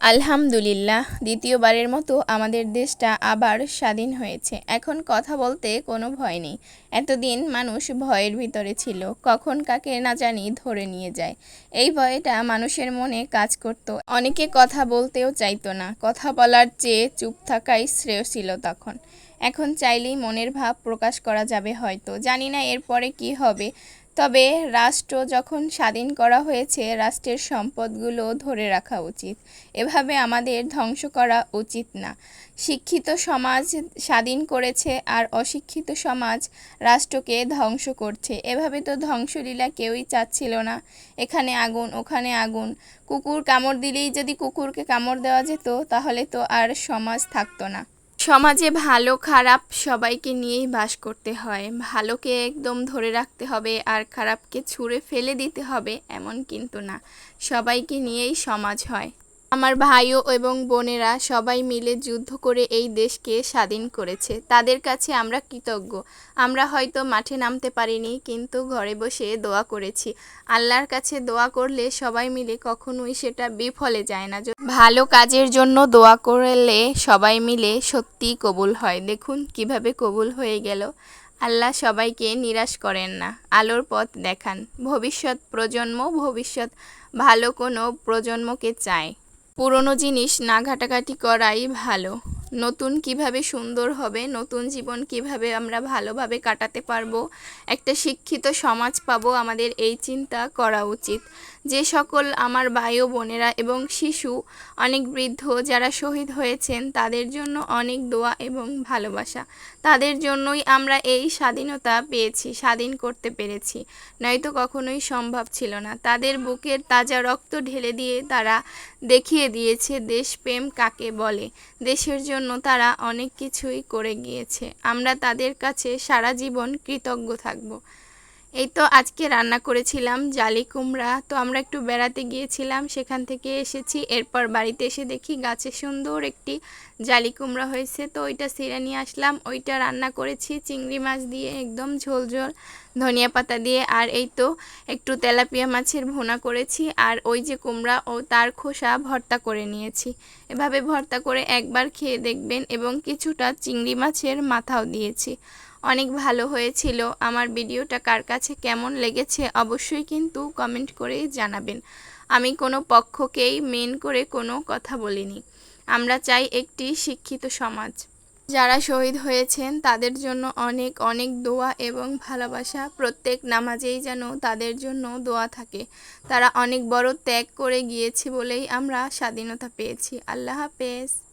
আলহামদুলিল্লাহ, দ্বিতীয়বারের মতো আমাদের দেশটা আবার স্বাধীন হয়েছে। এখন কথা বলতে কোনো ভয় নেই। এতদিন মানুষ ভয়ের ভিতরে ছিল, কখন কাকে না জানি ধরে নিয়ে যায়। এই ভয়টা মানুষের মনে কাজ করত। অনেকে কথা বলতেও চাইতো না, কথা বলার চেয়ে চুপ থাকাই শ্রেয় ছিল তখন। এখন চাইলেই মনের ভাব প্রকাশ করা যাবে হয়তো, জানি না এরপরে কি হবে। তবে রাষ্ট্র যখন স্বাধীন করা হয়েছে, রাষ্ট্রের সম্পদগুলো ধরে রাখা উচিত। এভাবে আমাদের ধ্বংস করা উচিত না। শিক্ষিত সমাজ স্বাধীন করেছে আর অশিক্ষিত সমাজ রাষ্ট্রকে ধ্বংস করছে। এভাবে তো ধ্বংসলীলা কেউই চাচ্ছিল না। এখানে আগুন, ওখানে আগুন। কুকুর কামড় দিলেই যদি কুকুরকে কামড় দেওয়া যেত, তাহলে তো আর সমাজ থাকতো না। সমাজে ভালো, খারাপ সবাইকে নিয়েই বাস করতে হয়। ভালোকে একদম ধরে রাখতে হবে আর খারাপকে ছুঁড়ে ফেলে দিতে হবে এমন কিন্তু না। সবাইকে নিয়েই সমাজ হয়। আমার ভাইও এবং বোনেরা সবাই মিলে যুদ্ধ করে এই দেশকে স্বাধীন করেছে। তাদের কাছে আমরা কৃতজ্ঞ। আমরা হয়তো মাঠে নামতে পারিনি, কিন্তু ঘরে বসে দোয়া করেছি। আল্লাহর কাছে দোয়া করলে সবাই মিলে কখনোই সেটা বিফলে যায় না। ভালো কাজের জন্য দোয়া করলে সবাই মিলে সত্যিই কবুল হয়। দেখুন কীভাবে কবুল হয়ে গেল। আল্লাহ সবাইকে নিরাশ করেন না, আলোর পথ দেখান। ভবিষ্যৎ প্রজন্ম ভবিষ্যৎ, ভালো কোনো প্রজন্মকে চায়। পুরনো জিনিস না ঘাটাঘাটি করাই ভালো। নতুন কীভাবে সুন্দর হবে, নতুন জীবন কীভাবে আমরা ভালোভাবে কাটাতে পারব, একটা শিক্ষিত সমাজ পাবো, আমাদের এই চিন্তা করা উচিত। যে সকল আমার ও বোনেরা এবং শিশু, অনেক বৃদ্ধ যারা শহীদ হয়েছেন, তাদের জন্য অনেক দোয়া এবং ভালোবাসা। তাদের জন্যই আমরা এই স্বাধীনতা পেয়েছি, স্বাধীন করতে পেরেছি। নয়তো কখনোই সম্ভব ছিল না। তাদের বুকের তাজা রক্ত ঢেলে দিয়ে তারা দেখিয়ে দিয়েছে, দেশপ্রেম কাকে বলে? দেশের জন্য তারা অনেক কিছুই করে গিয়েছে। আমরা তাদের কাছে সারা জীবন কৃতজ্ঞ থাকব। এই তো আজকে রান্না করেছিলাম জালি কুমড়া। তো আমরা একটু বেড়াতে গিয়েছিলাম, সেখান থেকে এসেছি। এরপর বাড়িতে এসে দেখি গাছে সুন্দর একটি জালি কুমড়া হয়েছে। তো ওইটা ছিঁড়ে নিয়ে আসলাম। ওইটা রান্না করেছি চিংড়ি মাছ দিয়ে, একদম ঝোল ঝোল, ধনিয়া পাতা দিয়ে। আর এই তো একটু তেলাপিয়া মাছের ভুনা করেছি। আর ওই যে কুমড়া, ও তার খোসা ভর্তা করে নিয়েছি। এভাবে ভর্তা করে একবার খেয়ে দেখবেন এবং কিছুটা চিংড়ি মাছের মাথাও দিয়েছি। অনেক ভালো হয়েছিল। আমার ভিডিওটা কার কাছে কেমন লেগেছে অবশ্যই কিন্তু কমেন্ট করে জানাবেন। আমি কোনো পক্ষকেই মেন করে কোনো কথা বলিনি। আমরা চাই একটি শিক্ষিত সমাজ। যারা শহীদ হয়েছেন, তাদের জন্য অনেক অনেক দোয়া এবং ভালোবাসা। প্রত্যেক নামাজেই যেন তাদের জন্য দোয়া থাকে। তারা অনেক বড় ত্যাগ করে গিয়েছে বলেই আমরা স্বাধীনতা পেয়েছি। আল্লাহ হাফেজ।